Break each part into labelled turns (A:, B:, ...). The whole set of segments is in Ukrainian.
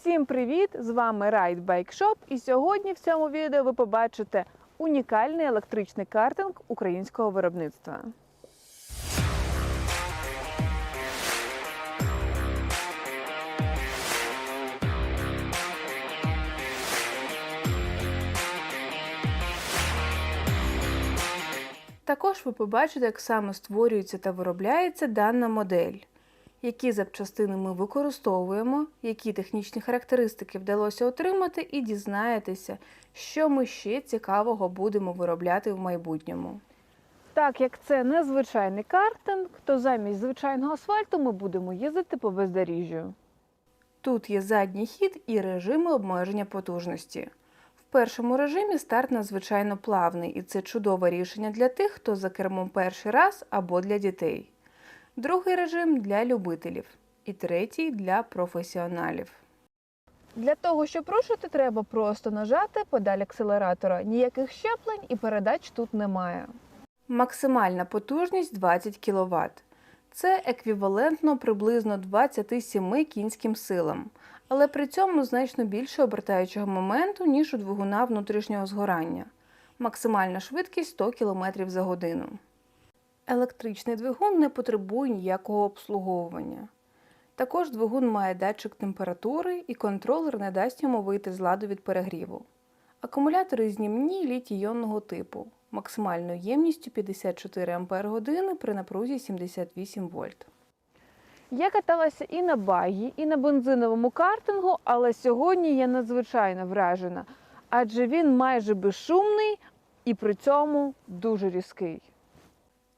A: Усім привіт! З вами Ride Bike Shop і сьогодні в цьому відео ви побачите унікальний електричний картинг українського виробництва. Також ви побачите, як саме створюється та виробляється дана модель, які запчастини ми використовуємо, які технічні характеристики вдалося отримати, і дізнаєтеся, що ми ще цікавого будемо виробляти в майбутньому. Так як це незвичайний картинг, то замість звичайного асфальту ми будемо їздити по бездоріжжю. Тут є задній хід і режими обмеження потужності. В першому режимі старт надзвичайно плавний, і це чудове рішення для тих, хто за кермом перший раз або для дітей. Другий режим для любителів. І третій для професіоналів. Для того, щоб рушити, треба просто нажати педаль акселератора. Ніяких щеплень і передач тут немає. Максимальна потужність 20 кВт. Це еквівалентно приблизно 27 кінським силам, але при цьому значно більше обертаючого моменту, ніж у двигуна внутрішнього згорання. Максимальна швидкість 100 км за годину. Електричний двигун не потребує ніякого обслуговування. Також двигун має датчик температури і контролер не дасть йому вийти з ладу від перегріву. Акумулятори знімні літій-іонного типу максимальною ємністю 54 Ах при напрузі 78 вольт. Я каталася і на багі, і на бензиновому картингу, але сьогодні я надзвичайно вражена, адже він майже безшумний і при цьому дуже різкий.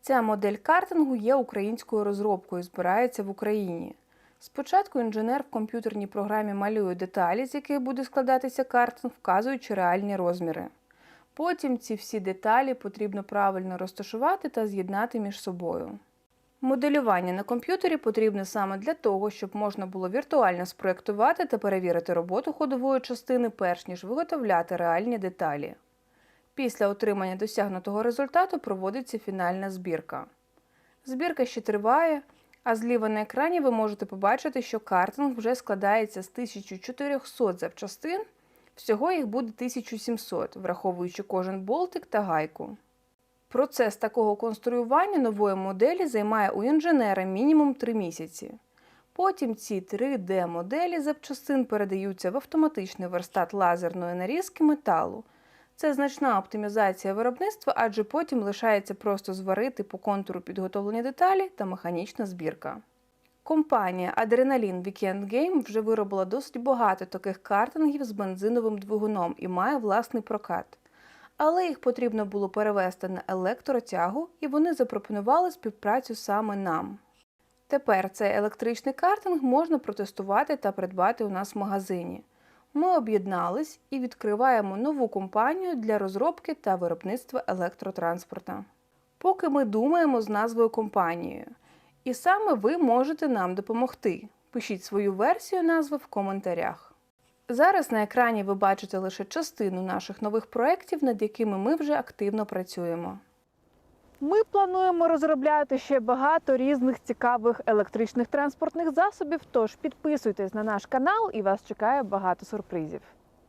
A: Ця модель картингу є українською розробкою, збирається в Україні. Спочатку інженер в комп'ютерній програмі малює деталі, з яких буде складатися картинг, вказуючи реальні розміри. Потім ці всі деталі потрібно правильно розташувати та з'єднати між собою. Моделювання на комп'ютері потрібне саме для того, щоб можна було віртуально спроєктувати та перевірити роботу ходової частини, перш ніж виготовляти реальні деталі. Після отримання досягнутого результату проводиться фінальна збірка. Збірка ще триває, а зліва на екрані ви можете побачити, що картинг вже складається з 1400 запчастин, всього їх буде 1700, враховуючи кожен болтик та гайку. Процес такого конструювання нової моделі займає у інженера мінімум 3 місяці. Потім ці 3D-моделі запчастин передаються в автоматичний верстат лазерної нарізки металу. Це значна оптимізація виробництва, адже потім лишається просто зварити по контуру підготовлені деталі та механічна збірка. Компанія Adrenaline Weekend Game вже виробила досить багато таких картингів з бензиновим двигуном і має власний прокат. Але їх потрібно було перевести на електротягу, і вони запропонували співпрацю саме нам. Тепер цей електричний картинг можна протестувати та придбати у нас в магазині. Ми об'єднались і відкриваємо нову компанію для розробки та виробництва електротранспорта. Поки ми думаємо з назвою компанією. І саме ви можете нам допомогти. Пишіть свою версію назви в коментарях. Зараз на екрані ви бачите лише частину наших нових проєктів, над якими ми вже активно працюємо. Ми плануємо розробляти ще багато різних цікавих електричних транспортних засобів, тож підписуйтесь на наш канал і вас чекає багато сюрпризів.